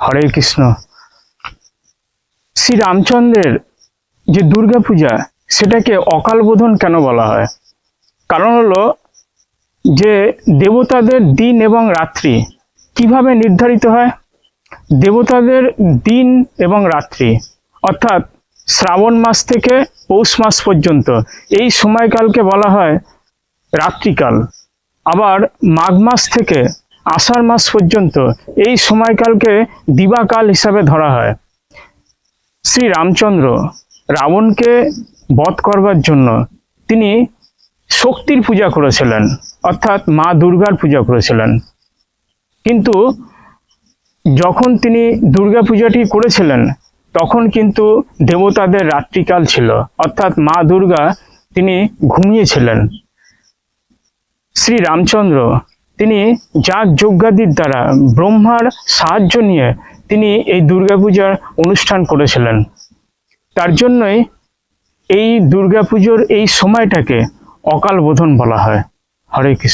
হরে কৃষ্ণ। শ্রী রামচন্দ্রের যে দুর্গা পূজা, সেটাকে অকাল বোধন কেন বলা হয়? কারণ হলো যে দেবতাদের দিন এবং রাত্রি কীভাবে নির্ধারিত হয়? দেবতাদের দিন এবং রাত্রি, অর্থাৎ শ্রাবণ মাস থেকে পৌষ মাস পর্যন্ত, এই সময়কালকে বলা হয় রাত্রিকাল। আবার মাঘ মাস থেকে আষাঢ় মাস পর্যন্ত এই সময়কালকে দিবাকাল হিসাবে ধরা হয়। শ্রী রামচন্দ্র রাবণকে বধ করবার জন্য তিনি শক্তির পূজা করেছিলেন, অর্থাৎ মা দুর্গার পূজা করেছিলেন। কিন্তু যখন তিনি দুর্গা পূজাটি করেছিলেন, তখন কিন্তু দেবতাদের রাত্রিকাল ছিল, অর্থাৎ মা দুর্গা তিনি ঘুমিয়েছিলেন। শ্রী রামচন্দ্র তিনি যাগ যজ্ঞাদির দ্বারা ব্রহ্মার সাহায্য নিয়ে তিনি এই দুর্গাপূজার অনুষ্ঠান করেছিলেন। তার জন্যই এই দুর্গাপুজোর এই সময়টাকে অকাল বোধন বলা হয়। হরে কৃষ্ণ।